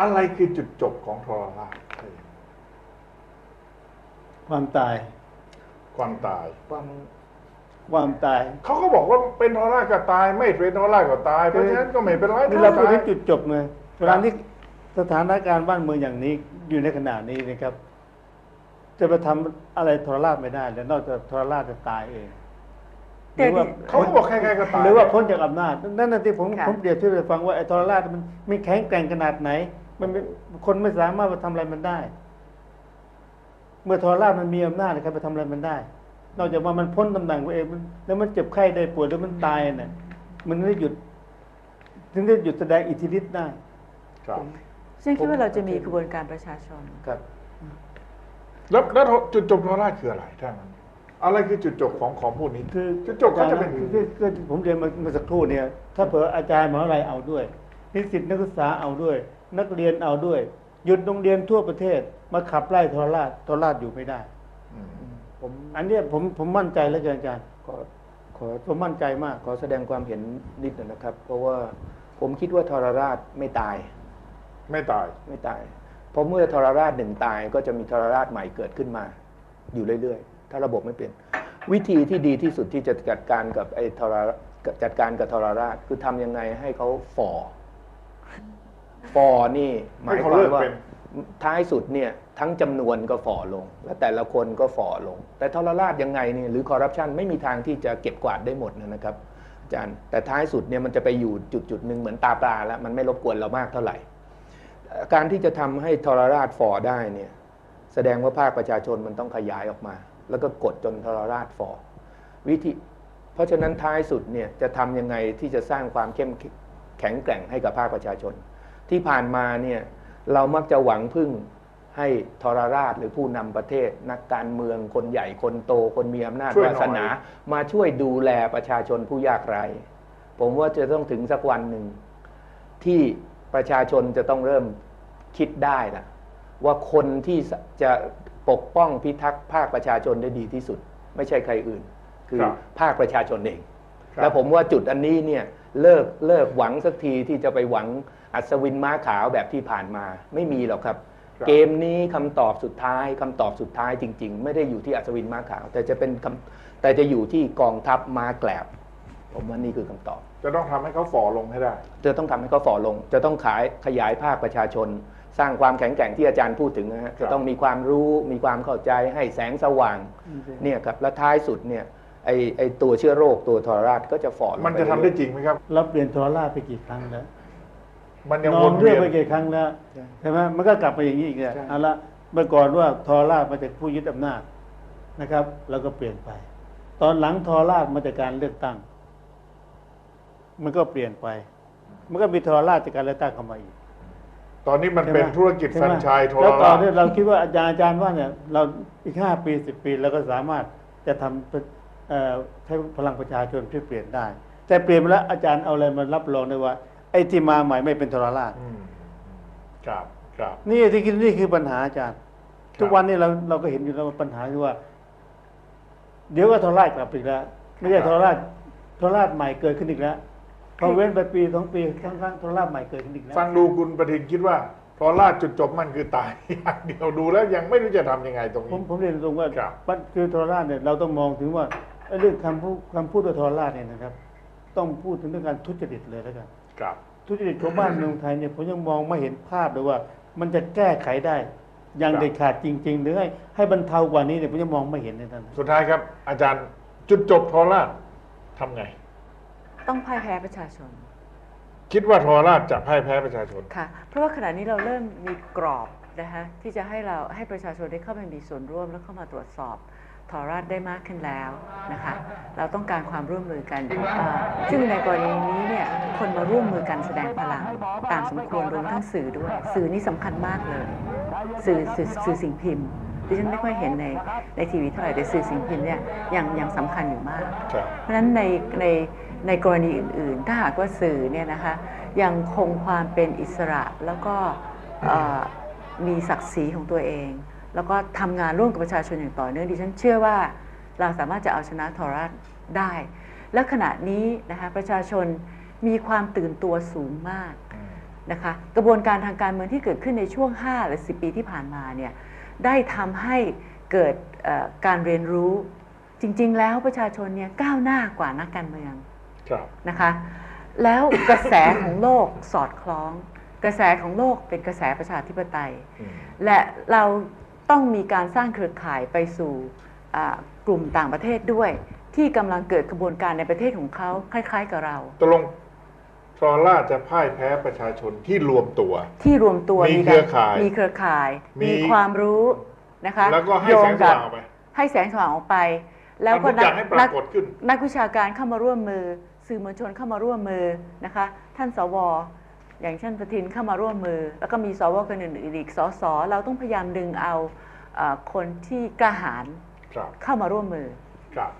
อะไรคือจุดจบของทรราชความตาย ความตายความความตาย เขาก็บอกว่าเป็นทรราชก็ตาย ไม่เป็นทรราชก็ตาย เพราะฉะนั้นก็ไม่เป็นไรนี่เราพูดตายถึงจุดจบไงเวลาที่สถานการณ์บ้านเมืองอย่างนี้อยู่ในขณะนี้นะครับ จะไปทำอะไรทรราชไม่ได้แล้วนอกจากทรราชจะตายเองหแต่รือว่าดิเขาก็บอกใครๆก็ตายหรือว่าพ้นจากอำนาจนั่นน่ะที่ผมค่ะผมเปรียบเทียบให้ฟังว่าไอ้ทรราชมันมันแข็งแกร่งขนาดไหน มันไม่คนไม่สามารถมาทำอะไรมันได้ เมื่อทรราชมันมีอำนาจใครไปทำอะไรมันได้ นอกจากว่ามันพ้นตำแหน่งตัวเองมันแล้วมันเจ็บไข้ได้ป่วยแล้วมันตายเนี่ยมันไม่ได้หยุด ถึงได้หยุดแสดงอิทธิฤทธิ์ได้ครับฉันคิดว่าเราจะมีกระบวนการประชาชนครับแล้วแล้วจุดจบทรราชคืออะไรท่านนั้นอะไรคือจุดจบของของพวกนี้คือจุดจบเขาจะเป็นคือคือคือผมเรียนมาเมื่อสักครู่เนี่ย ถ้าเผื่ออาจารย์มหาวิทยาลัยเอาด้วยนิสิตนักศึกษาเอาด้วย นักเรียนเอาด้วย หยุดโรงเรียนทั่วประเทศ มาขับไล่ทรราชทรราชอยู่ไม่ได้อืมผมอันเนี้ยผมผมมั่นใจแล้วอาจารย์ขอขอผมมั่นใจมาก ขอแสดงความเห็นนิดหนึงนะครับ เพราะว่าผมคิดว่าทรราชไม่ตาย ไม่ตายไม่ตาย เพราะเมื่อทรราชหนึ่งตายก็จะมีทรราชใหม่เกิดขึ้นมา อยู่เรื่อยๆ ถ้าระบบไม่เปลี่ยน วิธีที่ดีที่สุดที่จะจัดการกับไอ้ทรราจัดการกับทรราชคือทำยังไงให้เขาฝ่อ ฝ่อนี่หมายความว่าท้ายสุดเนี่ยทั้งจำนวนก็ฝ่อลง และแต่ละคนก็ฝ่อลง แต่ทรราชยังไงเนี่ยหรือคอร์รัปชันไม่มีทางที่จะเก็บกวาดได้หมดนะครับอาจารย์แต่ท้ายสุดเนี่ยมันจะไปอยู่จุดจุดๆหนึ่งเหมือนตาปลาแล้วมันไม่รบกวนเรามากเท่าไหร่เอ่อการที่จะทำให้ทรราชฝ่อได้เนี่ยแสดงว่าภาคประชาชนมันต้องขยายออกมา แล้วก็กดจนทรราชฝ่อวิธี เพราะฉะนั้นท้ายสุดเนี่ยจะทำยังไงที่จะสร้างความเข้มแข็งแกร่งให้กับภาคประชาชน ที่ผ่านมาเนี่ยเรามักจะหวังพึ่งให้ทรราชหรือผู้นำประเทศ นักการเมืองคนใหญ่คนโตคนมีอำนาจช่วยหน่อยวาสนา มาช่วยดูแลประชาชนผู้ยากไร้ผมว่าจะต้องถึงสักวันหนึ่ง ที่ประชาชนจะต้องเริ่มคิดได้ละว่าคนที่จะปกป้องพิทักษ์ภาคประชาชนได้ดีที่สุด ไม่ใช่ใครอื่น คือครับภาคประชาชนเองครับ แล้วผมว่าจุดอันนี้เนี่ยเลิกเลิกหวังสักทีที่จะไปหวังอัศวินม้าขาวแบบที่ผ่านมาไม่มีหรอกครับครับเกมนี้คำตอบสุดท้ายคำตอบสุดท้ายจริง ๆ ไม่ได้อยู่ที่อัศวินม้าขาว แต่จะเป็นคำแต่จะอยู่ที่กองทัพม้าแกลบ ผมว่านี่คือคำตอบ จะต้องทำให้เขาฝ่อลงให้ได้ จะต้องทำให้เขาฝ่อลง จะต้องขายขยายภาคประชาชน สร้างความแข็งแกร่งที่อาจารย์พูดถึงนะฮะจะต้องมีความรู้มีความเข้าใจให้แสงสว่างเนี่ยครับและท้ายสุดเนี่ย ไอไอตัวเชื้อโรคตัวทรราชก็จะฝ่อลงมันจะปทำเรื่ได้อยจริงไหมครับ เราเปลี่ยนทรราชไปกี่ครั้งแล้วมันยังนวอนนเรื่เวีอยงนไปกี่ครั้งแล้วใช่ไหมมันก็กลับมาอย่างนี้อีกแล้วเอาละเมื่อก่อนว่าทรราชมาจากผู้ยึดอำนาจนะครับแล้วก็เปลี่ยนไป ตอนหลังทรราชมาจากการเลือกตั้ง มันก็เปลี่ยนไป มันก็มีทรราชจากการเลือกตั้งเข้ามาอีก ตอนนี้มันเป็นใช่ไหธุรกิจใช่แฟรไหมนไชส์โทรแล้วตอรานชนี้เราคิดว่าอาจารย์อาจารย์ว่าเนี่ยเราอีกห้าปีสิบปีเราก็สามารถจะทำเอ่อ ใช้พลังประชาชนที่เปลี่ยนได้ แต่เปลี่ยนไปแล้วอาจารย์เอาอะไรมารับรองได้ว่า ไอ้ที่มาใหม่ไม่เป็นทรราชอืมครับครับ นี่ที่คิดนี่คือปัญหาอาจารย์ครับทุกวันนี้เราเราก็เห็นอยู่แล้วว่าปัญหาคือว่า เดี๋ยวก็ทรราชกลับอีกแล้ว ไม่ใช่ทรราชทรราชใหม่เกิดขึ้นอีกแล้วพอเว้นไปปีสองปีครั้งครั้งทรราชใหม่เกิดขึ้นอีกแล้ว ฟังดูคุณประทินคิดว่าทรราชจุดจบมันคือตายอย่างเดียวดูแล้วยังไม่รู้จะทำยังไงตรงผมนี้ผมเรียนตรงว่าครับปัญคือทรราชเนี่ยเราต้องมองถึงว่าไอ้ เรื่องคำพูดคำพูดว่าทรราชเนี่ยนะครับ ต้องพูดถึงเรื่องการทุจริตเลยแล้วกันครับ ทุจริตของบ้านเมืองไทยเนี่ยผมยังมองไม่เห็นภาพเลยว่า มันจะแก้ไขได้ อย่างครับ เด็ดขาดจริง ๆ หรือให้ให้บรรเทากว่านี้เนี่ยผมยังมองไม่เห็นในท่านสุดท้ายครับ อาจารย์จุดจบทรราชทำไง ต้องพ่ายแพ้ประชาชน คิดว่าทรราชจะพ่ายแพ้ประชาชน ค่ะ เพราะว่าขณะนี้เราเริ่มมีกรอบนะคะที่จะให้เราให้ประชาชนได้เข้าไปมีส่วนร่วมและเข้ามาตรวจสอบ ทอราชได้มากขึ้นแล้วนะคะ เราต้องการความร่วมมือกันเอ่อซึ่งในกรณีนี้เนี่ยคนมาร่วมมือกันแสดงพลังตามสมควรรวมทั้งสื่อด้วย สื่อนี่สำคัญมากเลย สื่อสื่อสื่อสิ่งพิมพ์ดิฉันไม่ค่อยเห็นในในทีวีเท่าไหร่แต่สื่อสิ่งพิมพ์เนี่ยยังยังสำคัญอยู่มากครับเพราะฉะนั้นในในในกรณีอื่น ๆ ถ้าหากว่าสื่อเนี่ยนะคะยังคงความเป็นอิสระแล้วก็เอ่อมีศักดิ์ศรีของตัวเอง แล้วก็ทำงานร่วมกับประชาชนอย่างต่อเนื่องดิฉันเชื่อว่าเราสามารถจะเอาชนะทอรัสได้ และขณะนี้นะคะประชาชนมีความตื่นตัวสูงมากอืมนะคะกระบวนการทางการเมืองที่เกิดขึ้นในช่วง 5 หรือ 10 ปีที่ผ่านมาเนี่ยได้ทำให้เกิดเอ่อการเรียนรู้จริง ๆ แล้วประชาชนเนี่ยก้าวหน้ากว่านักการเมืองครับนะคะแล้วกระแสของโลกสอดคล้อง กระแสของโลกเป็นกระแสประชาธิปไตยอืมและเรา ต้องมีการสร้างเครือข่ายไปสู่อ่ากลุ่มต่างประเทศด้วย ที่กำลังเกิดกระบวนการในประเทศของเขาคล้าย ๆ กับเราตกลงทรราชจะพ่ายแพ้ประชาชนที่รวมตัว ที่รวมตัวมีกเครือข่ายมีเครือข่าย มีมีความรู้นะคะแล้วก็ให้โยแสงงสกับว่างออกไปให้แสงสว่างออกไป แล้วก็ทำทุกอย่างให้ปรากฏขึ้นนักวิชาการเข้ามาร่วมมือ สื่อมวลชนเข้ามาร่วมมือนะคะ ท่านสว อย่างเช่นประทินเข้ามาร่วมมือ แล้วก็มีสวคนอื่นๆอีกสสเราต้องพยายามดึงเอาเอ่อคนที่กล้าหาญครับเข้ามาร่วมมือครับ